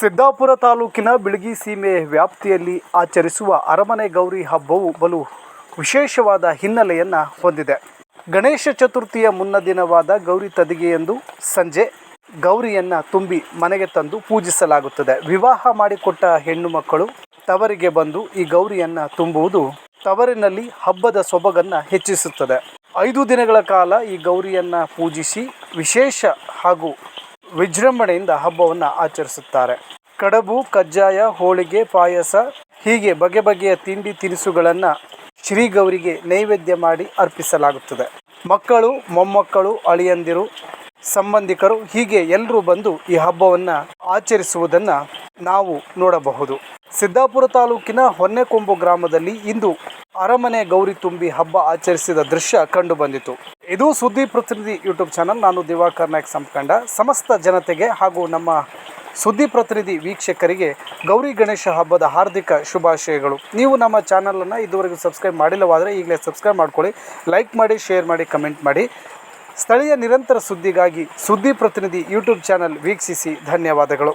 ಸಿದ್ದಾಪುರ ತಾಲೂಕಿನ ಬಿಳಗಿ ಸೀಮೆ ವ್ಯಾಪ್ತಿಯಲ್ಲಿ ಆಚರಿಸುವ ಅರಮನೆ ಗೌರಿ ಹಬ್ಬವು ಬಲು ವಿಶೇಷವಾದ ಹಿನ್ನೆಲೆಯನ್ನು ಹೊಂದಿದೆ. ಗಣೇಶ ಚತುರ್ಥಿಯ ಮುನ್ನ ದಿನವಾದ ಗೌರಿ ತದಿಗೆಯಂದು ಸಂಜೆ ಗೌರಿಯನ್ನು ತುಂಬಿ ಮನೆಗೆ ತಂದು ಪೂಜಿಸಲಾಗುತ್ತದೆ. ವಿವಾಹ ಮಾಡಿಕೊಟ್ಟ ಹೆಣ್ಣು ಮಕ್ಕಳು ತವರಿಗೆ ಬಂದು ಈ ಗೌರಿಯನ್ನು ತುಂಬುವುದು ತವರಿನಲ್ಲಿ ಹಬ್ಬದ ಸೊಬಗನ್ನು ಹೆಚ್ಚಿಸುತ್ತದೆ. ಐದು ದಿನಗಳ ಕಾಲ ಈ ಗೌರಿಯನ್ನು ಪೂಜಿಸಿ ವಿಶೇಷ ಹಾಗೂ ವಿಜೃಂಭಣೆಯಿಂದ ಹಬ್ಬವನ್ನು ಆಚರಿಸುತ್ತಾರೆ. ಕಡಬು, ಕಜ್ಜಾಯ, ಹೋಳಿಗೆ, ಪಾಯಸ ಹೀಗೆ ಬಗೆ ಬಗೆಯ ತಿಂಡಿ ತಿನಿಸುಗಳನ್ನು ಶ್ರೀಗೌರಿಗೆ ನೈವೇದ್ಯ ಮಾಡಿ ಅರ್ಪಿಸಲಾಗುತ್ತದೆ. ಮಕ್ಕಳು, ಮೊಮ್ಮಕ್ಕಳು, ಅಳಿಯಂದಿರು, ಸಂಬಂಧಿಕರು ಹೀಗೆ ಎಲ್ಲರೂ ಬಂದು ಈ ಹಬ್ಬವನ್ನು ಆಚರಿಸುವುದನ್ನು ನಾವು ನೋಡಬಹುದು. ಸಿದ್ದಾಪುರ ತಾಲೂಕಿನ ಹೊನ್ನೆಕೊಂಬು ಗ್ರಾಮದಲ್ಲಿ ಇಂದು ಅರಮನೆ ಗೌರಿ ತುಂಬಿ ಹಬ್ಬ ಆಚರಿಸಿದ ದೃಶ್ಯ ಕಂಡು ಬಂದಿತು. ಇದು ಸುದ್ದಿ ಪ್ರತಿನಿಧಿ ಯೂಟ್ಯೂಬ್ ಚಾನಲ್. ನಾನು ದಿವಾಕರ್ ನಾಯ್ಕ ಸಂಕಂಡ ಸಮಸ್ತ ಜನತೆಗೆ ಹಾಗೂ ನಮ್ಮ ಸುದ್ದಿ ಪ್ರತಿನಿಧಿ ವೀಕ್ಷಕರಿಗೆ ಗೌರಿ ಗಣೇಶ ಹಬ್ಬದ ಹಾರ್ದಿಕ ಶುಭಾಶಯಗಳು. ನೀವು ನಮ್ಮ ಚಾನಲನ್ನು ಇದುವರೆಗೂ ಸಬ್ಸ್ಕ್ರೈಬ್ ಮಾಡಿಲ್ಲವಾದರೆ ಈಗಲೇ ಸಬ್ಸ್ಕ್ರೈಬ್ ಮಾಡ್ಕೊಳ್ಳಿ. ಲೈಕ್ ಮಾಡಿ, ಶೇರ್ ಮಾಡಿ, ಕಮೆಂಟ್ ಮಾಡಿ. ಸ್ಥಳೀಯ ನಿರಂತರ ಸುದ್ದಿಗಾಗಿ ಸುದ್ದಿ ಪ್ರತಿನಿಧಿ ಯೂಟ್ಯೂಬ್ ಚಾನಲ್ ವೀಕ್ಷಿಸಿ ಧನ್ಯವಾದಗಳು.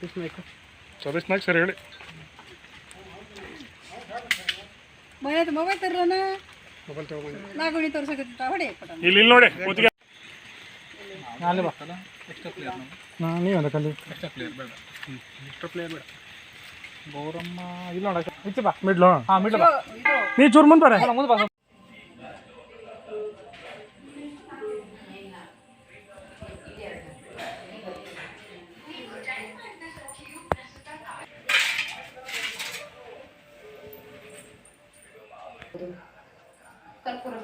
ಸತೀಶ್ ನಾಯ್ಕ ಸರಿ ಹೇಳಿ. ಮನೆಯದು ಮೊಬೈಲ್ ತರ್ರನ ಮೊಬೈಲ್ ತಗೊಂಡು ನಾಗುಣಿ ತೋರ್ಸಕತ್ತ ಹೊಡೆ ಇಲ್ಲಿ ಇಲ್ಲಿ ನೋಡಿ ಕೂತಿಗೆ. ನೀವು ಅಂತ ಕಲಿ ಎಕ್ಸ್ಟ್ರಾ ಪ್ಲೇಯರ್ ಬೇಡ. ಎಕ್ಸ್ಟ್ರಾ ಪ್ಲೇಯರ್ ಬೇಡ. ಗೌರಮ್ಮ ಇಲ್ಲ ನೋಡ ಬಾ. ಮಿಡ್ಲು ಹಾಂ? ಮಿಡ್ಲು ಬಾ. ನೀ ಚೂರು ಮುಂದೆ ಬರ. ಮುಂದೆ ಬಾ. कर्पूर